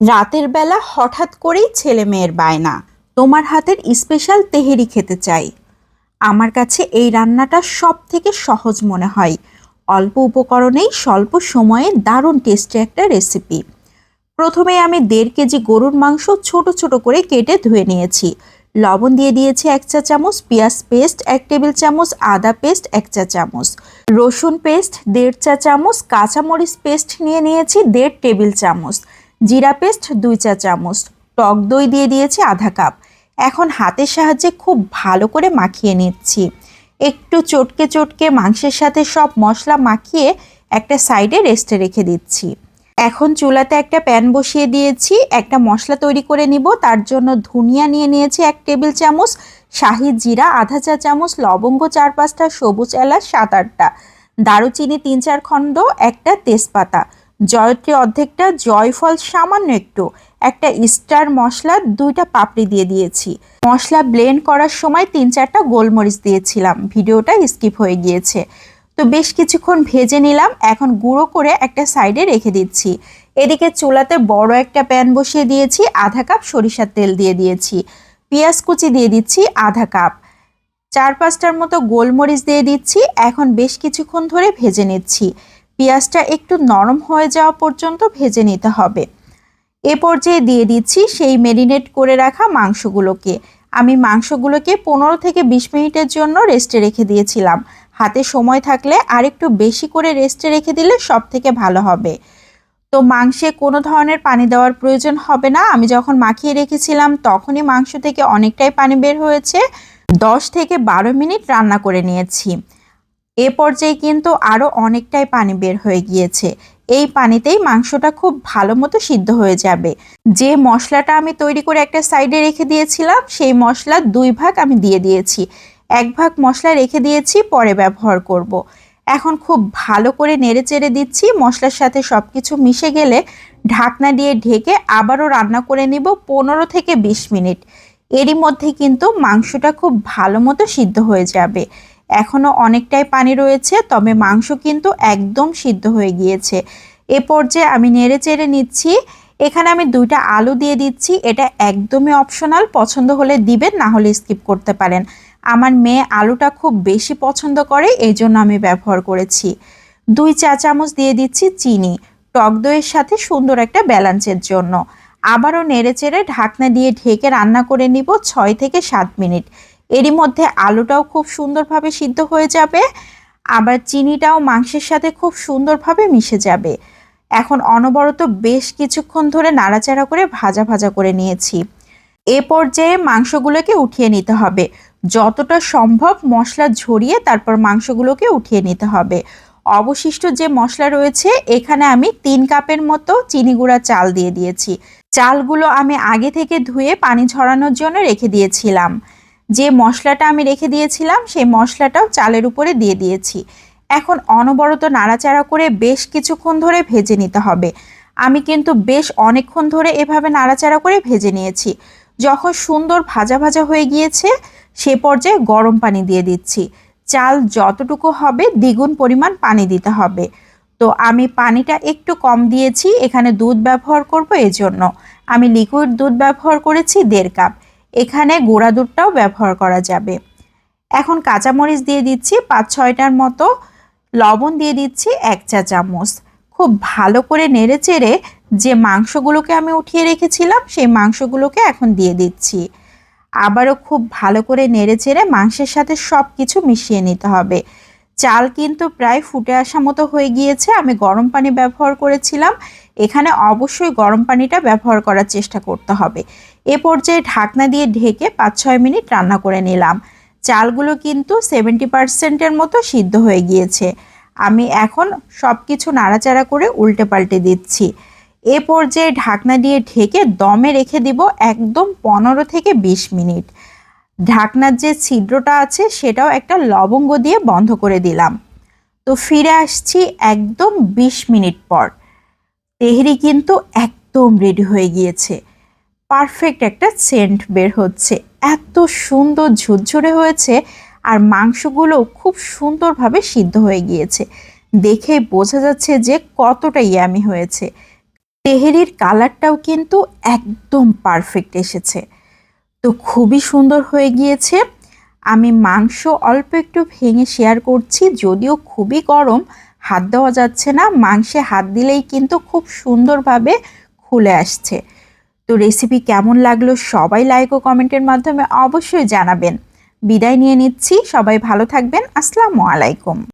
রাতের বেলা হঠাৎ করেই ছেলে মেয়ের বায়না। তোমার হাতের স্পেশাল তেহেরি খেতে চাই। আমার কাছে এই রান্নাটা সব থেকে সহজ মনে হয়। অল্প উপকরণেই স্বল্প সময়ে দারুণ টেস্টি একটা রেসিপি প্রথমে আমি দেড় কেজি গরুর মাংস ছোট ছোট করে কেটে ধুয়ে নিয়েছি। লবণ দিয়ে দিয়েছি এক চা চামচ, পেঁয়াজ পেস্ট এক টেবিল চামচ, আদা পেস্ট এক চা চামচ। রসুন পেস্ট দেড় চা চামচ, কাঁচামরিচ পেস্ট নিয়ে নিয়েছি দেড় টেবিল চামচ। জিরা পেস্ট, দুই চা চামচ, টক দই দিয়ে দিয়েছি আধা কাপ। এখন হাতের সাহায্যে খুব ভালো করে মাখিয়ে নিচ্ছি। একটু চটকে চটকে মাংসের সাথে সব মশলা মাখিয়ে একটা সাইডে রেস্টে রেখে দিচ্ছি। এখন চুলাতে একটা প্যান বসিয়ে দিয়েছি, একটা মশলা তৈরি করে নিব। তার জন্য ধনিয়া নিয়ে নিয়েছি এক টেবিল চামচ, শাহি জিরা আধা চা চামচ, লবঙ্গ চার পাঁচটা সবুজ এলাচ সাত আটটা, দারুচিনি তিন চার খণ্ড, একটা তেজপাতা। জয়ত্রী অর্ধেকটা, জয়ফল সামান্য একটু। একটা স্টার মশলা, দুইটা পাপড়ি দিয়ে দিয়েছি। মশলা ব্লেন্ড করার সময় তিন চারটা গোলমরিচ দিয়েছিলাম। ভিডিওটা স্কিপ হয়ে গিয়েছে। তো বেশ কিছুক্ষণ ভেজে নিলাম। এখন গুঁড়ো করে একটা সাইডে রেখে দিচ্ছি। এদিকে চুলাতে বড় একটা প্যান বসিয়ে দিয়েছি। আধা কাপ সরিষার তেল দিয়ে দিয়েছি। পেঁয়াজ কুচি দিয়ে দিচ্ছি আধা কাপ চার পাঁচটার মতো গোলমরিচ দিয়ে দিচ্ছি। এখন বেশ কিছুক্ষণ ধরে ভেজে নিচ্ছি। পেঁয়াজটা একটু নরম হয়ে যাওয়া পর্যন্ত ভেজে নিতে হবে। এ পর্যায়ে দিয়ে দিচ্ছি সেই মেরিনেট করে রাখা মাংসগুলোকে। আমি মাংসগুলোকে পনেরো থেকে বিশ মিনিটের জন্য রেস্টে রেখে দিয়েছিলাম। হাতে সময় থাকলে আরেকটু বেশি করে রেস্টে রেখে দিলে সব থেকে ভালো হবে। তো মাংসে কোনো ধরনের পানি দেওয়ার প্রয়োজন হবে না। আমি যখন মাখিয়ে রেখেছিলাম তখনই মাংস থেকে অনেকটাই পানি বের হয়েছে। দশ থেকে বারো মিনিট রান্না করে নিয়েছি। এ পর্যায়ে কিন্তু আরও অনেকটাই পানি বের হয়ে গিয়েছে। এই পানিতেই মাংসটা খুব ভালো মতো সিদ্ধ হয়ে যাবে। যে মশলাটা আমি তৈরি করে একটা সাইডে রেখে দিয়েছিলাম, সেই মশলা দুই ভাগ আমি দিয়ে দিয়েছি। এক ভাগ মশলা রেখে দিয়েছি, পরে ব্যবহার করব। এখন খুব ভালো করে নেড়ে চেড়ে দিচ্ছি, মশলার সাথে সব কিছু মিশে গেলে ঢাকনা দিয়ে ঢেকে আবারও রান্না করে নিব পনেরো থেকে বিশ মিনিট। এরই মধ্যে কিন্তু মাংসটা খুব ভালো মতো সিদ্ধ হয়ে যাবে। এখনও অনেকটাই পানি রয়েছে, তবে মাংস কিন্তু একদম সিদ্ধ হয়ে গিয়েছে। এ পর্যায়ে আমি নেড়ে চেড়ে নিচ্ছি। এখানে আমি দুইটা আলু দিয়ে দিচ্ছি। এটা একদমই অপশনাল পছন্দ হলে দিবেন, না হলে স্কিপ করতে পারেন। আমার মেয়ে আলুটা খুব বেশি পছন্দ করে, এই জন্য আমি ব্যবহার করেছি। দুই চা চামচ দিয়ে দিচ্ছি চিনি, টক দইয়ের সাথে সুন্দর একটা ব্যালান্সের জন্য। আবারও নেড়ে চেড়ে ঢাকনা দিয়ে ঢেকে রান্না করে নিব ছয় থেকে সাত মিনিট। এরই মধ্যে আলুটাও খুব সুন্দরভাবে সিদ্ধ হয়ে যাবে, আবার চিনিটাও মাংসের সাথে খুব সুন্দরভাবে মিশে যাবে। এখন অনবরত বেশ কিছুক্ষণ ধরে নাড়াচাড়া করে ভাজা ভাজা করে নিয়েছি। এ পর্যায়ে মাংসগুলোকে উঠিয়ে নিতে হবে। যতটা সম্ভব মশলা ঝরিয়ে তারপর মাংসগুলোকে উঠিয়ে নিতে হবে। অবশিষ্ট যে মশলা রয়েছে, এখানে আমি তিন কাপের মতো চিনি গুঁড়া চাল দিয়ে দিয়েছি। চালগুলো আমি আগে থেকে ধুয়ে পানি ঝরানোর জন্য রেখে দিয়েছিলাম। যে মশলাটা আমি রেখে দিয়েছিলাম, সেই মশলাটাও চালের উপরে দিয়ে দিয়েছি। এখন অনবরত নাড়াচাড়া করে বেশ কিছুক্ষণ ধরে ভেজে নিতে হবে। আমি কিন্তু বেশ অনেকক্ষণ ধরে এভাবে নাড়াচাড়া করে ভেজে নিয়েছি। যখন সুন্দর ভাজা ভাজা হয়ে গিয়েছে, সে পর্যায়ে গরম পানি দিয়ে দিচ্ছি। চাল যতটুকু হবে দ্বিগুণ পরিমাণ পানি দিতে হবে। তো আমি পানিটা একটু কম দিয়েছি, এখানে দুধ ব্যবহার করব এজন্য। আমি লিকুইড দুধ ব্যবহার করেছি দেড় কাপ। এখানে গোড়া দুধটাও ব্যবহার করা যাবে। এখন কাঁচামরিচ দিয়ে দিচ্ছি পাঁচ ছয়টার মতো। লবণ দিয়ে দিচ্ছি এক চা চামচ। খুব ভালো করে নেড়ে চেড়ে যে মাংসগুলোকে আমি উঠিয়ে রেখেছিলাম, সেই মাংসগুলোকে এখন দিয়ে দিচ্ছি। আবারও খুব ভালো করে নেড়ে চেড়ে মাংসের সাথে সব কিছু মিশিয়ে নিতে হবে। চাল কিন্তু প্রায় ফুটে আসা মতো হয়ে গিয়েছে। আমি গরম পানি ব্যবহার করেছিলাম। এখানে অবশ্যই গরম পানিটা ব্যবহার করার চেষ্টা করতে হবে। এ পর্যায়ে ঢাকনা দিয়ে ঢেকে পাঁচ ছয় মিনিট রান্না করে নিলাম। চালগুলো কিন্তু সেভেন্টি পার্সেন্টের মতো সিদ্ধ হয়ে গিয়েছে। আমি এখন সব কিছু নাড়াচাড়া করে উল্টে পাল্টে দিচ্ছি। এ পর্যায়ে ঢাকনা দিয়ে ঢেকে দমে রেখে দিব একদম পনেরো থেকে বিশ মিনিট। ঢাকনার যে ছিদ্রটা আছে সেটাও একটা লবঙ্গ দিয়ে বন্ধ করে দিলাম। তো ফিরে আসছি একদম বিশ মিনিট পর। তেহরি কিন্তু একদম রেডি হয়ে গিয়েছে। পারফেক্ট একটা সেন্ট বের হচ্ছে। এত সুন্দর ঝুরঝুরে হয়েছে আর মাংসগুলো খুব সুন্দরভাবে সিদ্ধ হয়ে গিয়েছে। দেখে বোঝা যাচ্ছে যে কতটা ইয়ামি হয়েছে। তেহেরির কালারটাও কিন্তু একদম পারফেক্ট এসেছে। তো খুবই সুন্দর হয়ে গিয়েছে। আমি মাংস অল্প একটু ভেঙে শেয়ার করছি, যদিও খুবই গরম, হাত দেওয়া যাচ্ছে না। মাংসে হাত দিলেই কিন্তু খুব সুন্দরভাবে খুলে আসছে। তো রেসিপি কেমন লাগল সবাই লাইক ও কমেন্টের মাধ্যমে অবশ্যই জানাবেন। বিদায় নিয়ে নিচ্ছি, সবাই ভালো থাকবেন, আসসালামু আলাইকুম।